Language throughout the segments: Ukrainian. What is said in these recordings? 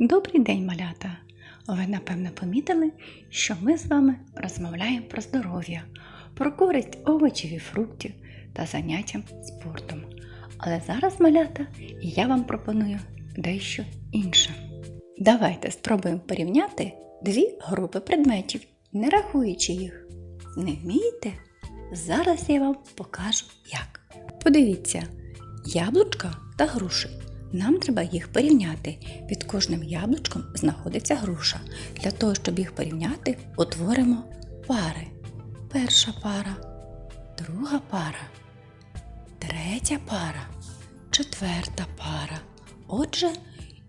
Добрий день, малята! Ви напевно помітили, що ми з вами розмовляємо про здоров'я, про користь овочів і фруктів та заняттям спортом. Але зараз, малята, я вам пропоную дещо інше. Давайте спробуємо порівняти дві групи предметів, не рахуючи їх. Не вмієте? Зараз я вам покажу як. Подивіться, яблучка та груші. Нам треба їх порівняти. Під кожним яблучком знаходиться груша. Для того, щоб їх порівняти, утворимо пари. Перша пара, друга пара, третя пара, четверта пара. Отже,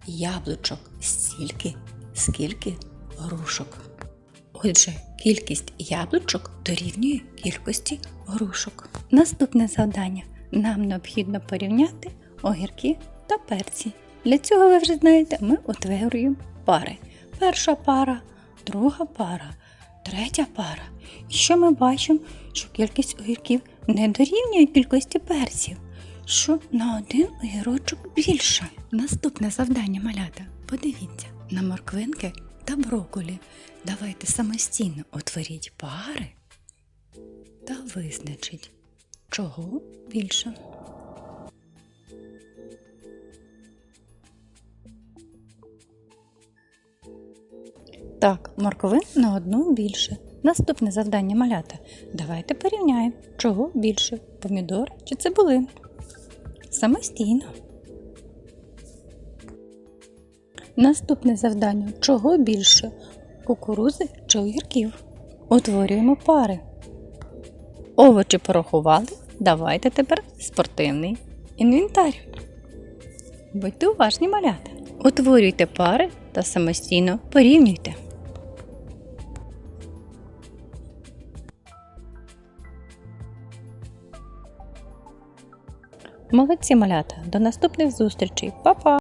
яблучок стільки, скільки грушок. Отже, кількість яблучок дорівнює кількості грушок. Наступне завдання. Нам необхідно порівняти огірки та перці. Для цього ви вже знаєте, ми утворюємо пари. Перша пара, друга пара, третя пара. І що ми бачимо, що кількість огірків не дорівнює кількості перців, що на один огірочок більше. Наступне завдання малята. Подивіться на морквинки та броколі. Давайте самостійно утворіть пари та визначіть, чого більше. Так, морковин на одну більше. Наступне завдання малята. Давайте порівняємо, чого більше помідор чи цибулин. Самостійно. Наступне завдання чого більше кукурузи чи огірків. Утворюємо пари. Овочі порахували. Давайте тепер спортивний інвентар. Будьте уважні малята. Утворюйте пари та самостійно порівнюйте. Молодці малята. До наступних зустрічей. Па-па!